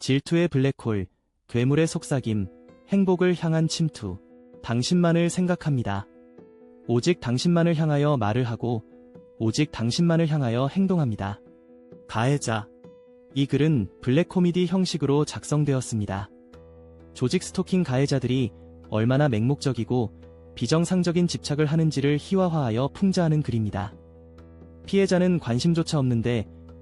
질투의 블랙홀, 괴물의 속삭임, 행복을 향한 침투. 당신만을 생각합니다. 오직 당신만을 향하여 말을 하고, 오직 당신만을 향하여 행동합니다. 가해자. 이 글은 블랙 코미디 형식으로 작성되었습니다. 조직 스토킹 가해자들이 얼마나 맹목적이고 비정상적인 집착을 하는지를 희화화하여 풍자하는 글입니다. 피해자는 관심조차 없는데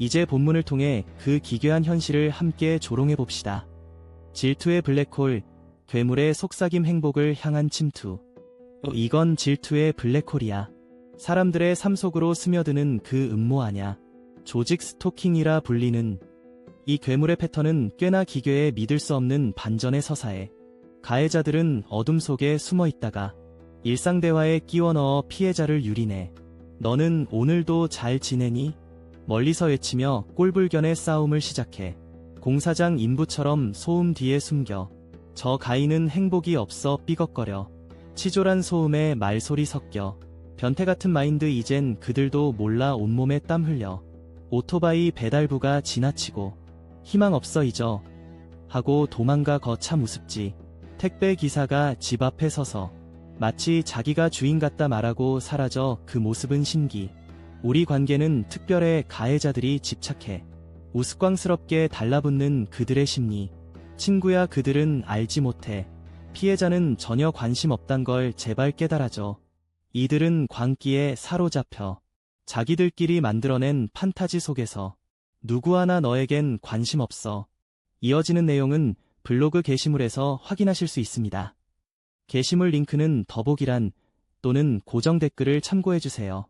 이제 본문을 통해 그 기괴한 현실을 함께 조롱해 봅시다. 질투의 블랙홀, 괴물의 속삭임 행복을 향한 침투. 이건 질투의 블랙홀이야. 사람들의 삶 속으로 스며드는 그 음모 아냐. 조직 스토킹이라 불리는 이 괴물의 패턴은 꽤나 기괴해 믿을 수 없는 반전의 서사에 가해자들은 어둠 속에 숨어 있다가 일상 대화에 끼워 넣어 피해자를 유린해. 너는 오늘도 잘 지내니? 멀리서 외치며 꼴불견의 싸움을 시작해. 공사장 인부처럼 소음 뒤에 숨겨. 저 가인은 행복이 없어 삐걱거려. 치졸한 소음에 말소리 섞여. 변태 같은 마인드 이젠 그들도 몰라 온몸에 땀 흘려. 오토바이 배달부가 지나치고. 희망 없어 잊어. 하고 도망가 거참 우습지. 택배 기사가 집 앞에 서서. 마치 자기가 주인 같다 말하고 사라져 그 모습은 신기. 우리 관계는 특별해 가해자들이 집착해. 우스꽝스럽게 달라붙는 그들의 심리. 친구야 그들은 알지 못해. 피해자는 전혀 관심 없단 걸 제발 깨달아줘. 이들은 광기에 사로잡혀. 자기들끼리 만들어낸 판타지 속에서 누구 하나 너에겐 관심 없어. 이어지는 내용은 블로그 게시물에서 확인하실 수 있습니다. 게시물 링크는 더보기란 또는 고정 댓글을 참고해주세요.